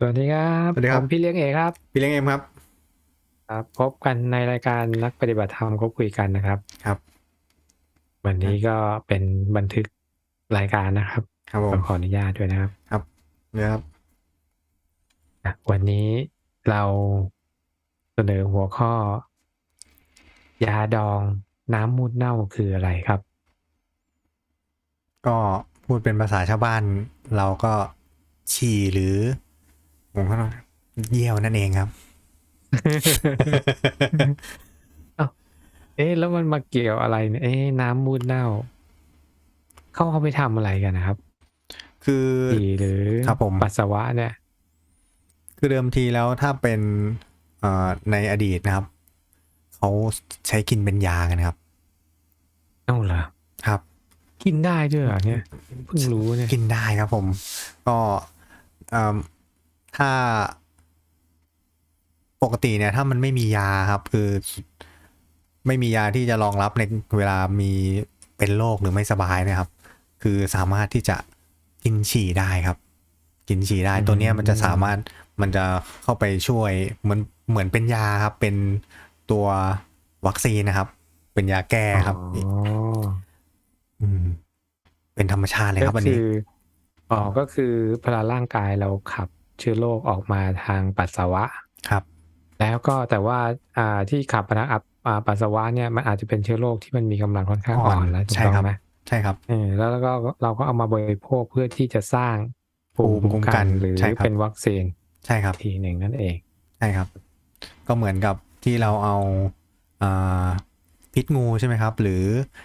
สวัสดีครับสวัสดีครับ ผมพี่เลี้ยงเอกครับ พี่เลี้ยงเอ็มครับ ครับ พบกันในรายการนักปฏิบัติธรรมคบคุยกันนะครับ ครับ วันนี้ก็เป็นบันทึกรายการนะครับครับผต้อมงขออนุญาตด้วยนะครับ ครับเนี่ยครับอะวันนี้เราเสนอหัวข้อ ยาดองน้ำมูดเน่าคืออะไรครับ ก็พูดเป็นภาษาชาวบ้าน เราก็ฉี่หรือ ผมก็ต้องเยี่ยวนั่นเองครับเอ๊ะแล้วมันมาเกี่ยวอะไรเนี่ยเอ๊ะน้ำมูดเน่าเขาเอาไปทำอะไรกันนะครับ คือฉี่หรือครับผมปัสสาวะเนี่ย คือเดิมทีแล้วถ้าเป็นเอ่อในอดีตนะครับเขาใช้กินเป็นยากันครับเอ้าเหรอครับ กินได้ด้วยเหรอเนี่ยเพิ่งรู้เนี่ยกินได้ครับผม ก็เอิ่ม ถ้าปกติเนี่ย ถ้ามันไม่มียาครับ คือไม่มียาที่จะรองรับในเวลามีเป็นโรคหรือไม่สบายนะครับ คือสามารถที่จะกินฉี่ได้ครับ กินฉี่ได้ตัวเนี้ยมันจะสามารถมันจะเข้าไปช่วยเหมือนเหมือนเป็นยาครับ เป็นตัววัคซีนนะครับ เป็นยาแก้ครับอ๋ออืม เป็นธรรมชาติเลยครับก็อันคืนี้ออ๋อก็คือเวลาร่างกายเราขับ เชื้อโรคออกมาทางปัสสาวะครับ แล้วก็แต่ว่าอ่าที่ขับมาทางอับอ่าปัสสาวะเนี่ยมันอาจจะเป็นเชื้อโรคที่มันมีกำลังค่อนข้างอ่อ่ออนนแล้วถูกใช่ต้องครับไหมใช่ครับเออแล้วก็เราก็เอามาบริโภคเพื่อที่จะสร้างภูมิภูมิคุ้คุ้มมกักันนหรือใช่ครับเป็นวัคซีนใช่ครับทีหนึ่งนั่นเองใช่ครับ ก็เหมือนกับที่เราเอาอ่าพิษงูใช่ไหมครับ หรือ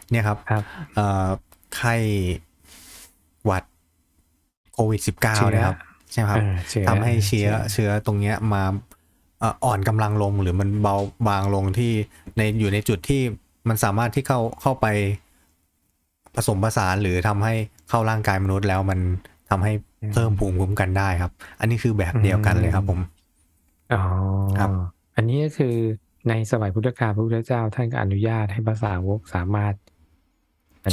เนี่ยครับครับเอ่อไข้หวัดโควิดเชื้ -19 อนะครับ ใช่ไหมครับเออเชื้อทำให้เชื้อเชื้อตรงเนี้ยมาเอ่ออ่อนกำลังลงหรือมันเบาบางลงที่ในอยู่ในจุดที่มันสามารถที่เข้าเข้าไปผสมผสานหรือทำให้เข้าร่างกายมนุษย์แล้วมันทำให้เพิ่มภูมิคุ้มกันได้ครับ อันนี้คือแบบเดียวกันเลยครับผมอ๋อครับ อันนี้ก็คือในสมัยพุทธกาลพระพุทธเจ้าท่านก็อนุญาตให้ภาษาวกสามารถ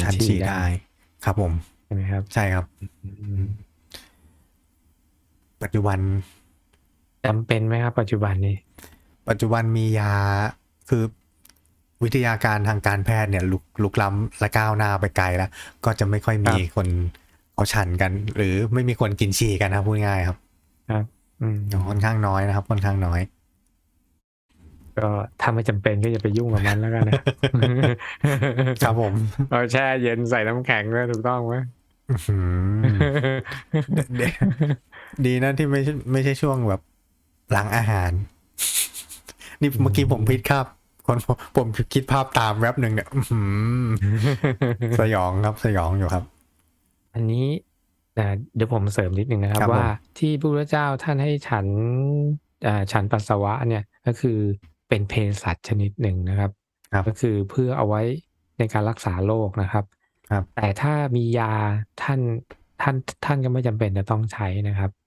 ชันฉี่ได้ ครับผมใช่ไหมครับ ใช่ครับ ปัจจุบันจำเป็นไหมครับ ปัจจุบันนี้ ปัจจุบันมียาคือวิทยาการทางการแพทย์เนี่ยลุกลุกล้ำและก้าวหน้าไปไกลแล้ว ก็จะไม่ค่อยมีครับคนเอาฉันกัน หรือไม่มีคนกินฉี่กันนะครับพูดง่ายๆครับ ครับ อืมค่อนข้างน้อยนะครับค่อนข้างน้อย ก็ถ้าไม่จำเป็นก็อย่าไปยุ่งกับมันแล้วกันนะครับผมเอาแช่เย็นใส่น้ำแข็งด้วยถูกต้องไหมอื้อหือเดี๋ยวดีนะที่ไม่ใช่ไม่ใช่ช่วงแบบหลังอาหาร นี่เมื่อกี้ผมพิดครับคนผมผมคิดภาพตามแว็บหนึ่งเนี่ยอื้อหือสยองครับสยองอยู่ครับ อันนี้นะเดี๋ยวผมเสริมนิดนึงนะครับครับผมว่าที่พระพุทธเจ้าท่านให้ฉันอ่าฉันปัสสาวะเนี่ยก็คือเป็นเภสัชชนิดหนึ่งนะครับครับก็คือเพื่อเอาไว้ในการรักษาโรคนะครับครับแต่ถ้ามียาท่านท่านท่านก็ไม่จำเป็นจะต้องใช้นะครับครับ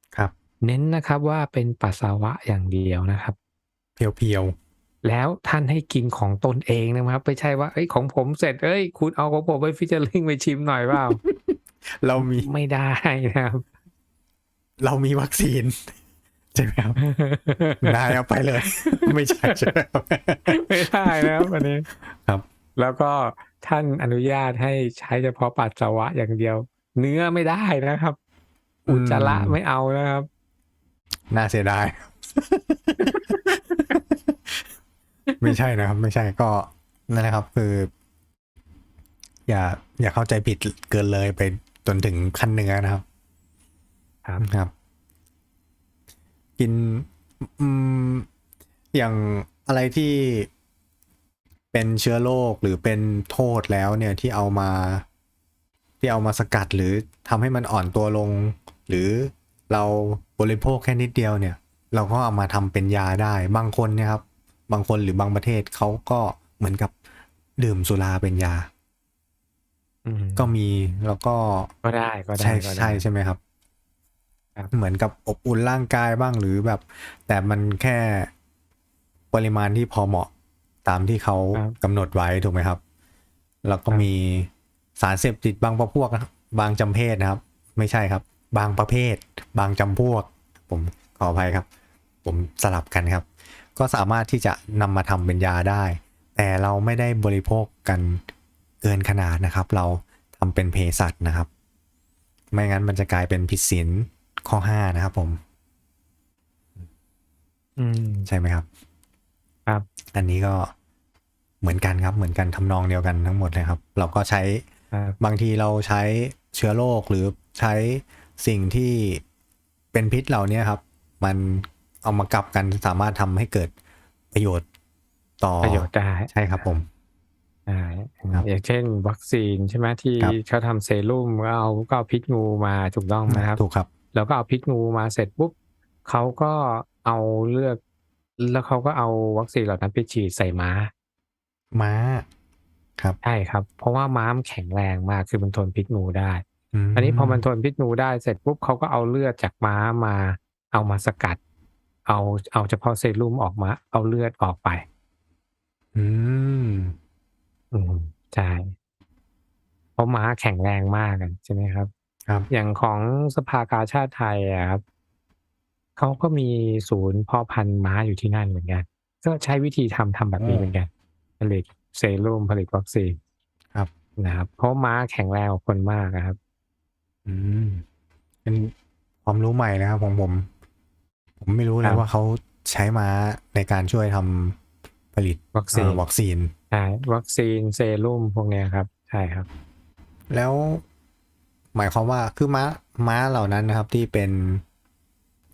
เน้นนะครับว่าเป็นปัสสาวะอย่างเดียวนะครับ เพียวแล้วท่านให้กินของตนเองนะครับ ไม่ใช่ว่าเอ้ยของผมเสร็จเอ้ย คุณเอาของผมไปฟิชเจอริงไปชิมหน่อยเปล่าๆเรามีไม่ได้นะครับ เรามีวัคซีนใช่ไหมครับได้เอาไปเลย ไม่ใช่ใช่ไหมครับไม่ได้นะครับอันนี้ครับ แล้วก็ท่านอนุญาตให้ใช้เฉพาะปัสสาวะอย่างเดียว เนื้อไม่ได้นะครับ อุจจาระไม่เอานะครับ น่าเสียดาย ไม่ใช่นะครับ ไม่ใช่ก็นั่นแหละครับ คือ อย่า อย่าเข้าใจผิดเกินเลยไปจนถึงขั้นเนื้อนะครับ ครับครับ กินอืมอย่างอะไรที่เป็นเชื้อโรคหรือเป็นโทษแล้วเนี่ยที่เอามา ที่เอามาสกัดหรือทำให้มันอ่อนตัวลง หรือ เราบริโภคแค่นิดเดียวเนี่ย เราก็เอามาทำเป็นยาได้บางคนเนี่ยครับ บางคนหรือบางประเทศเขาก็เหมือนกับดื่มสุราเป็นยาอืมก็มีแล้วก็ก็ได้ก็ได้ใช่ก็ได้ใช่ใช่ไหมครับครับ เหมือนกับอบอุ่นร่างกายบ้างหรือแบบ แต่มันแค่ปริมาณที่พอเหมาะตามที่เขากำหนดไว้ถูกไหมครับ แล้วก็มีสารเสพติดบางประพวกนะครับบางจำเพศนะครับ ไม่ใช่ครับ บางประเภท บางจำพวก ผมขอออภัยครับ ผมสลับกันครับ ก็สามารถที่จะนำมาทำเป็นยาได้ แต่เราไม่ได้บริโภคกันเกินขนาดนะครับ เราทำเป็นเภสัชนะครับ ไม่งั้นมันจะกลายเป็นผิดศีลข้อ5นะครับผม อืมใช่ไหมครับ ครับ อันนี้ก็เหมือนกันครับเหมือนกันทำนองเดียวกันทั้งหมดเลยครับ เราก็ใช้ครับบางทีเราใช้เชื้อโรคหรือใช้ สิ่งที่เป็นพิษเหล่านี้ครับ มันเอามากลับกันสามารถทำให้เกิดประโยชน์ต่อประโยชน์ได้ใช่ครับผมใช่ครับอย่างเช่น วัคซีนใช่ไหมที่ครับเขาทำเซรุ่มก็เอาก็เอาพิษงูมาถูกต้องไหมครับถูกครับ แล้วก็เอาพิษงูมาเสร็จปุ๊บเขาก็เอาเลือก แล้วเขาก็เอาวัคซีนเหล่านั้นไปฉีดใส่ม้า ม้า ครับใช่ครับ เพราะว่าม้ามนแข็งแรงมากคือมันทนพิษงูได้ม อันนี้พอมันทนพิษงูได้เสร็จปุ๊บเขาก็เอาเลือดจากม้ามาเอามาสกัด เอาเอาเฉพาะเซรุ่มออกมา เอาเลือดออกไป อืม อืมใช่เพราะม้าแข็งแรงมากอะใช่ไหมครับ ครับ อย่างของสภากาชาติไทยอะครับเขาก็มีศูนย์เพาะพันธุ์ม้าอยู่ที่นั่นเหมือนกัน ก็ใช้วิธีทำทำแบบนี้เหมือนกัน ผลิตเซรุ่มผลิตวัคซีนครับนะครับ เพราะม้าแข็งแรงกว่าคนมากนะครับ อืม เป็นความรู้ใหม่นะครับของผม ผมไม่รู้เลครัยบ ว่าเขาใช้ม้าในการช่วยทำผลิตวัคซีนเอ่อวัคซีน ใช่วัคซีนเซรุ่มพวกเนี้ยครับ ใช่ครับ แล้วหมายความว่าคือม้าม้าเหล่านั้นนะครับ ที่เป็น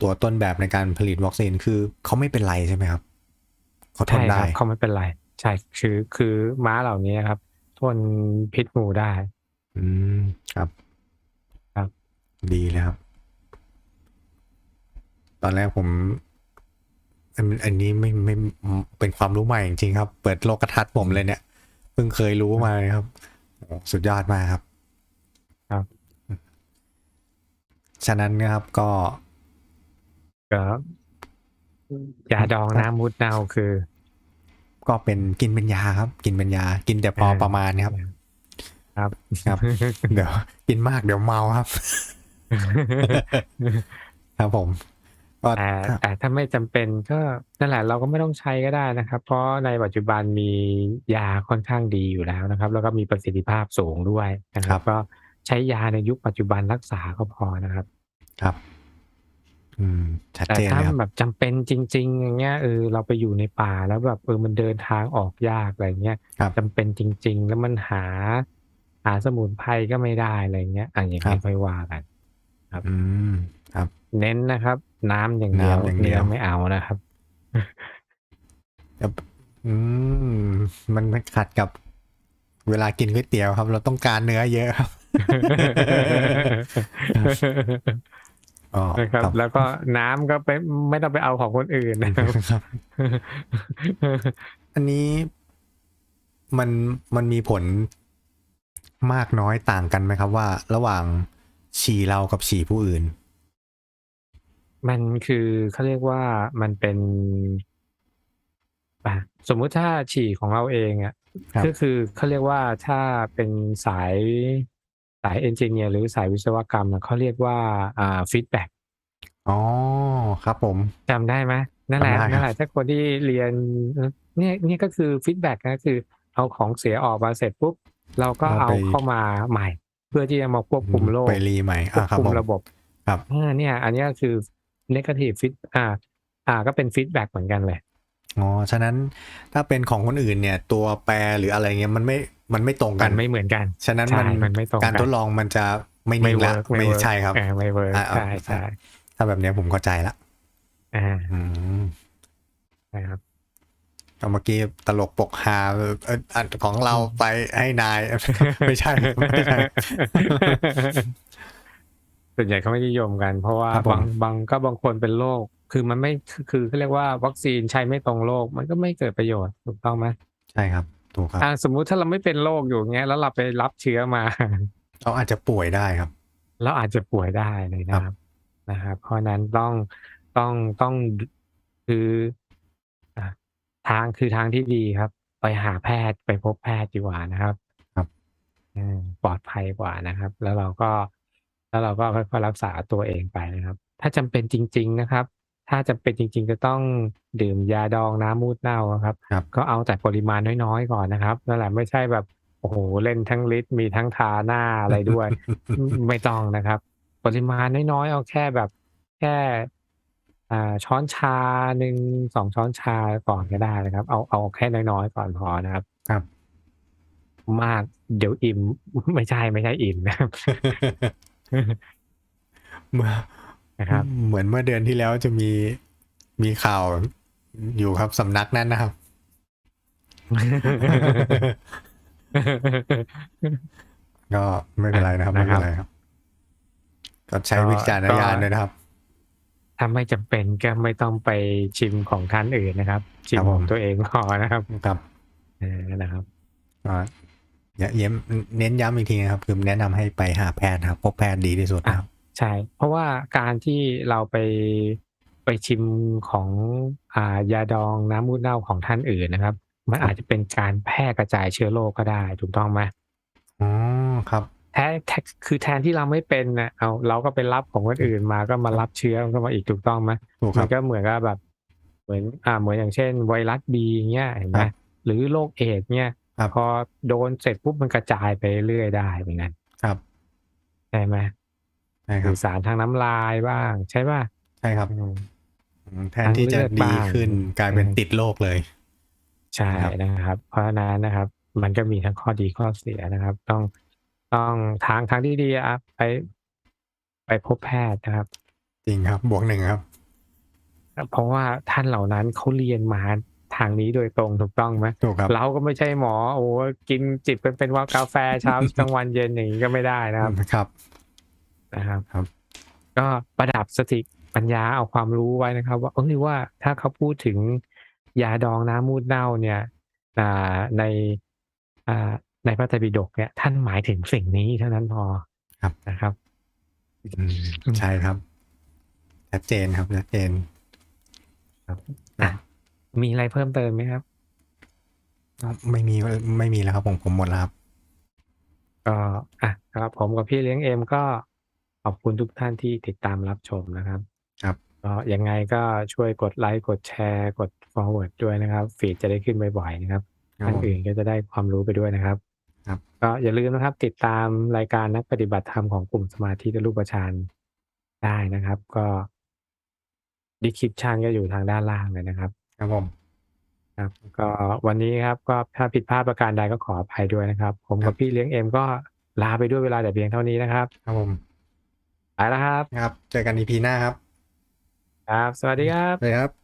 ตัวต้นแบบในการผลิตวัคซีนคือเขาไม่เป็นไรใช่ไหมครับเขาทนใช่คได้ รับเขาไม่เป็นไร ใช่คือคือม้าเหล่านี้ครับ ทนพิษงูได้ อืมครับครับ ดีเลยครับ ตอนแรกผมอันอันนี้ไม่ไม่เป็นความรู้ใหม่จริงๆครับ เปิดโลกทัศน์ผมเลยเนี่ยเพิ่งเคยรู้มาเลยครับโอ้สุดยอดมากครับ ครับ ฉะนั้นนะครับก็ก็ยาดองน้ำมุดเน่าคือ ก็เป็นกินเป็นยาครับ กินเป็นยา กินแต่พอประมาณนะครับ ครับครับ เดี๋ยวกินมากเดี๋ยวเมาครับ ครับผมก็แต่แต่ถ้าไม่จำเป็นก็นั่นแหละเราก็ไม่ต้องใช้ก็ได้นะครับ เพราะในปัจจุบันมียาค่อนข้างดีอยู่แล้วนะครับ แล้วก็มีประสิทธิภาพสูงด้วยนะครับ ก็ใช้ยาในยุคปัจจุบันรักษาก็พอนะครับ ครับ อืมชัดแต่เจนถ้าเลยครับแบบจำเป็นจริง ๆ อย่างเงี้ยเออเราไปอยู่ในป่าแล้วแบบเออมันเดินทางออกยากอะไรเงี้ยครับจำเป็นจริง ๆ แล้วมันหา หาสมุนไพรก็ไม่ได้อะไรเงี้ยอะอย่างครันี้บค่อยว่ากัน อืม ครับ เน้นนะครับ น้ำอย่างเดียวน้ำอย่างเดียวเนื้อไม่เอานะครับอืมมันมันขัดกับ เวลากินก๋วยเตี๋ยวครับ เราต้องการเนื้อเยอะครับ อ๋อนะครับ แล้วก็น้ำก็ไปไม่ต้องไปเอาของคนอื่นนะครับ ครับ อันนี้มันมันมีผลมากน้อยต่างกันไหมครับว่า ระหว่าง ฉี่เรากับฉี่ผู้อื่น มันคือเขาเรียกว่ามันเป็นอะสมมุติถ้าฉี่ของเราเองอะครับก็คือเขาเรียกว่าถ้าเป็นสายสายเอนจิเนียร์หรือสายวิศวกรรมอะเขาเรียกว่าอ่าฟีดแบ็กอ๋อครับผมจำได้ไหมนั่นแหละจำได้ครับนั่นแหละถ้าคนที่เรียนเนี่ยเนี่ยก็คือฟีดแบ็กนะคือ เอาของเสียออกมาเสร็จปุ๊บ เราก็เอาเข้ามาใหม่ เพื่อที่จะมาควบคุมโรคไปรีใหม่ควบอ่าครับคุมผมระบบครับอ่าเนี่ย อันเนี้ยคือ negative feed อ่า อ่า ก็เป็นฟีดแบ็กเหมือนกันเลยอ๋อฉะนั้นถ้าเป็นของคนอื่นเนี่ย ตัวแปรหรืออะไรเงี้ยมันไม่มันไม่ตรงกัมันนไม่เหมือนกัน ฉะนั้นใช่มันมันไม่ตรงกันการทดลองมันจะไม่นิ่งละ work ไม่ work ใช่ครับอ่าไม่เวิร์กอ่าใช่ใช่ถ้าแบบเนี้ยผมเข้าใจละอ่าอืมนะครับก็ เมื่อกี้ตลกปกฮาเออเอออันของเราไปให้นาย ไม่ใช่ไม่ใช่ส่วนใหญ่เขาไม่นิยมกัน เพราะว่าครับผมบางบางก็บางคนเป็นโรคคือมันไม่คือคือเขาเรียกว่าวัคซีนใช้ไม่ตรงโรคมันก็ไม่เกิดประโยชน์ถูกต้องไหมใช่ครับถูกครับอ่าสมมุติถ้าเราไม่เป็นโรคอยู่เงี้ย แล้วเราไปรับเชื้อมาเขาอาจจะป่วยได้ครับเราอาจจะป่วยได้เลยนะครับนะครับเพราะฉะนั้นต้องต้องต้องคืออะ ทางคือทางที่ดีครับ ไปหาแพทย์ไปพบแพทย์ดีกว่านะครับ ครับอืมปลอดภัยกว่านะครับ แล้วเราก็แล้วเราก็ค่อยๆรักษาตัวเองไปนะครับ ถ้าจำเป็นจริง ๆนะครับ ถ้าจำเป็นจริง ๆ จะต้องดื่มยาดองน้ำมูดเน่าอะครับครับก็เอาแต่ปริมาณน้อยๆก่อนนะครับนั่นแหละไม่ใช่แบบโอ้โหเล่นทั้งลิตรมีทั้งทาหน้าอะไรด้วยอืมไม่ต้องนะครับ ปริมาณน้อยๆเอาแค่แบบ แค่ อ่า ช้อนชาหนึ่งสองช้อนชาก่อนก็ได้นะครับ เอา เอาแค่น้อย ๆ ก่อนพอนะครับ ครับ มาก เดี๋ยวอิ่ม ไม่ใช่ ไม่ใช่อิ่มนะครับ เมื่อนะครับ เหมือนเมื่อเดือนที่แล้วจะมีมีข่าวอยู่ครับสำนักนั้นนะครับ ก็ไม่เป็นไรนะครับ ไม่เป็นไรครับ ก็ใช้ก็วิจารณญาณด้วยนะครับ ถ้าไม่จำเป็นก็ไม่ต้องไปชิมของท่านอื่นนะครับ ชิมครับผมของตัวเองพอนะครับครับเออนะครับก็อย่าเย้มเน้นย้ำอีกทีนะครับ คือแนะนำให้ไปหาแพทย์นะครับพบแพทย์ดีที่สุดนะครับ ใช่ เพราะว่าการที่เราไปไปชิมของอ่ายาดองน้ำมูดเน่าของท่านอื่นนะครับ มันอาจจะเป็นการแพร่กระจายเชื้อโรคก็ได้ ถูกต้องไหมอ๋อครับแท้แท้คือแทนที่เราไม่เป็นนะเอาเราก็ไปรับของคนอื่นมาก็มารับเชื้อมันก็มาอีกถูกต้องไหมถูกคมัรันบก็เหมือนกับแบบ เหมือนอ่าเหมือนอย่างเช่น ไวรัสบีเงี้ยเห็นไหมครับหรือโรคเอดส์เนี่ยครับพอโดนเสร็จปุ๊บมันกระจายไปเรื่อยได้เหมือนกันครับใช่ไหมใช่คหรัรืบอสารทางน้ำลายบ้าง ใช่ป่ะใช่ครับอืมอืมแทนที่จะทางเลือกดีบ้างขึ้นกลายเป็นอืมติดโรคเลย ใช่ครับนะครับ เพราะฉะนั้นนะครับ มันก็มีทั้งข้อดีข้อเสียนะครับ ต้อง ต้องทางทางที่ดีอะไป ไปพบแพทย์นะครับ จริงครับ บวกหนึ่งครับ เพราะว่าท่านเหล่านั้นเขาเรียนมาทางนี้โดยตรงถูกต้องไหมถูกครับ เราก็ไม่ใช่หมอ โอ้กินจิบเป็นเป็นว่ากาแฟเช้ากลางวันเย็นอย่างนี้ก็ไม่ได้นะครับครับนะครับครับ ก็ประดับสติปัญญาเอาความรู้ไว้นะครับ ว่าเออว่าถ้าเขาพูดถึงยาดองน้ำมูดเน่าเนี่ยอ่าในอ่า ในพระไตรปิฎกเนี่ยท่านหมายถึงสิ่งนี้เท่านั้นพอครับนะครับอืมใช่ครับชัดเจนครับชัดเจนอะมีอะไรเพิ่มเติมไหมครับ ไม่มีไม่มีแล้วครับผมผมหมดแล้วครับก็อะครับผมกับพี่เลี้ยงเอ็มก็ขอบคุณทุกท่านที่ติดตามรับชมนะครับ ครับก็ยังไงก็ช่วยกดไลค์กดแชร์ กด forward ด้วยนะครับ ฟีดจะได้ขึ้นบ่อยๆนะครับครับท่านผมอื่นก็จะได้ความรู้ไปด้วยนะครับ ครับก็อย่าลืมนะครับ ติดตามรายการนักปฏิบัติธรรมของกลุ่มสมาธิและรูปฌานได้นะครับ ก็ดีคริปชันก็อยู่ทางด้านล่างเลยนะครับ ครับผมครับก็วันนี้ครับก็ถ้าผิดพลาดประการใดก็ขออภัยด้วยนะครับ ผมกับพี่เลี้ยงเอ็มก็ลาไปด้วยเวลาแต่เพียงเท่านี้นะครับ ครับผมไปแล้วครับ ครับ เจอกันอีพีหน้าครับ ครับ สวัสดีครับเลยครับ